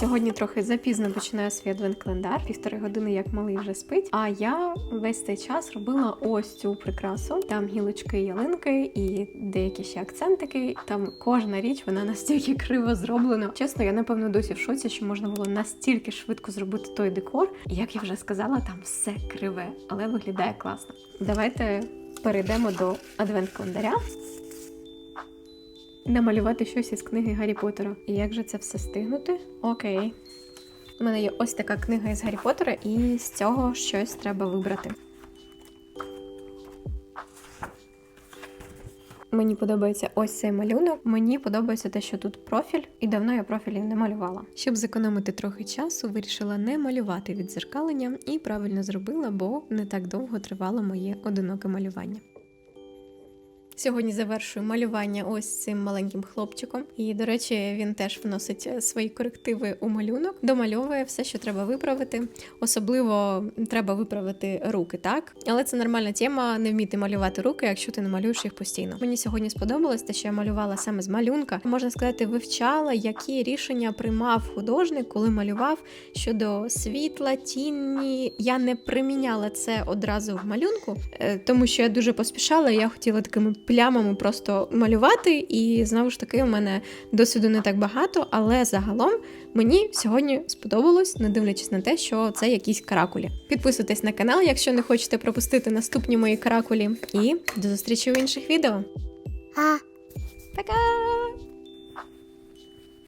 Сьогодні трохи запізно починаю свій адвент-календар, півтори години як малий вже спить. А я весь цей час робила ось цю прикрасу. Там гілочки, ялинки і деякі ще акцентики. Там кожна річ вона настільки криво зроблена. Чесно, я напевно досі в шоці, що можна було настільки швидко зробити той декор. І як я вже сказала, там все криве, але виглядає класно. Давайте перейдемо до адвент-календаря. Намалювати щось із книги Гаррі Поттера. І як же це все стигнути? Окей. У мене є ось така книга із Гаррі Поттера, і з цього щось треба вибрати. Мені подобається ось цей малюнок. Мені подобається те, що тут профіль, і давно я профілів не малювала. Щоб зекономити трохи часу, вирішила не малювати відзеркалення і правильно зробила, бо не так довго тривало моє одиноке малювання. Сьогодні завершую малювання ось цим маленьким хлопчиком. І, до речі, він теж вносить е, свої корективи у малюнок, домальовує все, що треба виправити. Особливо треба виправити руки, так? Але це нормальна тема не вміти малювати руки, якщо ти не малюєш їх постійно. Мені сьогодні сподобалось те, що я малювала саме з малюнка. Можна сказати, вивчала, які рішення приймав художник, коли малював щодо світла, тіні. Я не приміняла це одразу в малюнку, е, тому що я дуже поспішала. і Я хотіла такими плямами просто малювати, і знову ж таки, у мене досвіду не так багато, але загалом мені сьогодні сподобалось, не дивлячись на те, що це якісь каракулі. Підписуйтесь на канал, якщо не хочете пропустити наступні мої каракулі. І до зустрічі в інших відео. А. Пока!